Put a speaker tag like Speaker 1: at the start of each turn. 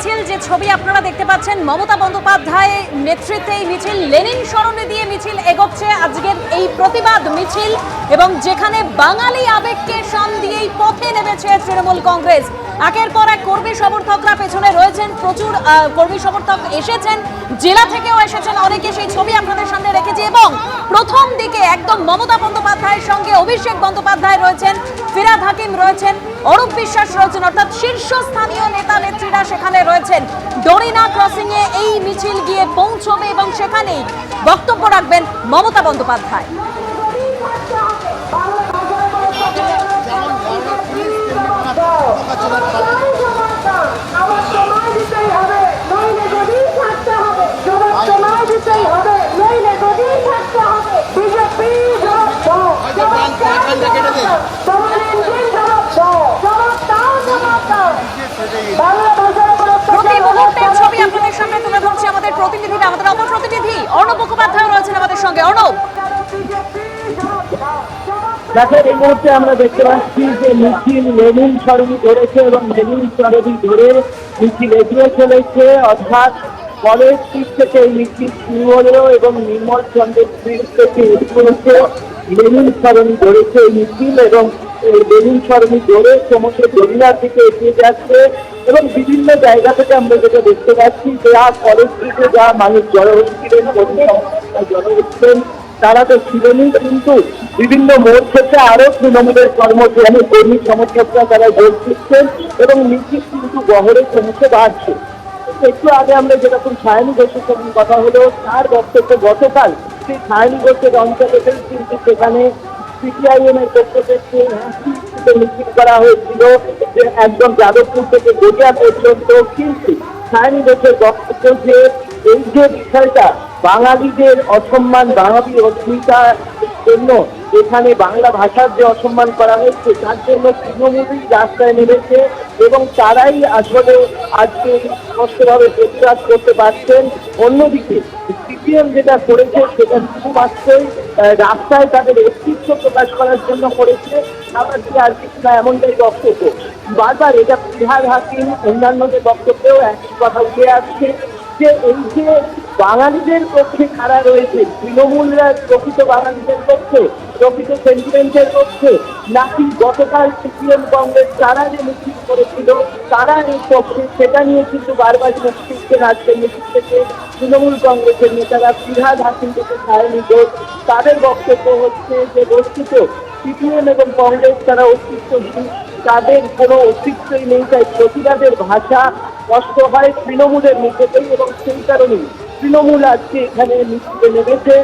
Speaker 1: মিছিল, যে ছবি আপনারা দেখতে পাচ্ছেন, মমতা বন্দ্যোপাধ্যায় নেতৃত্বে এই মিছিল, লেনিন স্মরণে দিয়ে মিছিল এগোচ্ছে আজকের এই প্রতিবাদ মিছিল এবং যেখানে বাঙালি আবেগকে শান দিয়েই পথে নেমেছে তৃণমূল কংগ্রেস। একের পর এক কর্মী সমর্থকরা পেছনে রয়েছেন, প্রচুর কর্মী সমর্থক এসেছেন, জেলা থেকেও এসেছেন অনেকে, সেই ছবি আপনাদের সামনে রেখেছি এবং প্রথম দিকে একদম মমতা বন্দ্যোপাধ্যায়ের সঙ্গে অভিষেক বন্দ্যোপাধ্যায় রয়েছেন, ফিরাদ হাকিম রয়েছেন, অরূপ বিশ্বাস রয়েছেন, অর্থাৎ শীর্ষস্থানীয় নেতা, নেত্রীরা সেখানে রয়েছেন ডরিনা ক্রসিং এ এই মিছিল গিয়ে পৌঁছবে এবং সেখানেই বক্তব্য রাখবেন মমতা বন্দ্যোপাধ্যায়।
Speaker 2: আমার
Speaker 1: আমাদের প্রতিনিধিরা আমাদের অপর প্রতিনিধি অর্ণব মুখোপাধ্যায় রয়েছেন আমাদের সঙ্গে। অর্ণব।
Speaker 3: দেখেন এই মুহূর্তে আমরা দেখতে পাচ্ছি যে মিছিল লেনিন সরণি ধরেছে এবং লেনিন সরণি ধরে মিছিল এগিয়ে চলেছে। অর্থাৎ কলেজ স্ট্রিট থেকে এই মিছিল শুরু হলেও এবং নির্মল চন্দ্র স্ট্রিট থেকে শুরু হচ্ছে লেনিন সরণি ধরেছে মিছিল এবং লেনিন সরণি ধরে ক্রমশ দরিয়ার দিকে এগিয়ে যাচ্ছে এবং বিভিন্ন জায়গা থেকে আমরা যেটা দেখতে পাচ্ছি যা কলেজ স্ট্রিটে যা মানুষ জড়ো হচ্ছিলেন জড়ো হচ্ছিলেন তারা তো ছিলেনই, কিন্তু বিভিন্ন মোড় থেকে আরও তৃণমূলের কর্মচারী কর্মী সমর্থকরা তারা যোগ দিচ্ছেন এবং মিছিল কিন্তু গহরে ক্রমশ বাড়ছে। একটু আগে আমরা যেরকম সায়নী ঘোষের সঙ্গে কথা হলো, তার বক্তব্য গতকাল সেই সায়নী ঘোষের অঞ্চলে কিন্তু সেখানে সিপিআইএম এর পক্ষ থেকে একটি মিছিল করা হয়েছিল যে একদম যাদবপুর থেকে গড়িয়া পর্যন্ত কিন্তু সায়নী ঘোষের বক্তব্য যে এই যে বিষয়টা, বাঙালিদের অসম্মান, বাঙালি অস্মিতার জন্য এখানে বাংলা ভাষার যে অসম্মান করা হয়েছে, তার জন্য তৃণমূলই রাস্তায় নেমেছে এবং তারাই আসলে আজকে স্পষ্টভাবে প্রতিবাদ করতে পারছেন। অন্যদিকে সিপিএম যেটা করেছে, সেটা শুধুমাত্রই রাস্তায় তাদের অস্তিত্ব প্রকাশ করার জন্য করেছে। আবার কি আর কিছু না, এমনটাই বক্তব্য। বারবার এটা বিহার হাকিম অন্যান্যদের বক্তব্যেও একই কথা উঠে আসছে যে এই যে বাঙালিদের পক্ষে কারা রয়েছে, তৃণমূলরা প্রকৃত বাঙালিদের পক্ষে, প্রকৃত সেন্টিমেন্টের পক্ষে। নাকি গতকাল সিপিএম কংগ্রেস তারা যে মিছিল করেছিল, তারা এই পক্ষে, সেটা নিয়ে কিন্তু বারবার ফিরছেন আজকের মিছিল তৃণমূল কংগ্রেসের নেতারা ফিরহাদ হাসিন থেকে সায়নী ঘোষ তাদের বক্তব্য হচ্ছে যে বস্তুত সিপিএম এবং কংগ্রেস তারা অস্তিত্বহীন, তাদের কোনো অস্তিত্বই নেই, তাই প্রতিবাদের ভাষা স্পষ্ট হয় তৃণমূলের মুখেতেই এবং সেই কারণেই। তৃণমূল আজকে এখানে মিছিলে নেমেছে।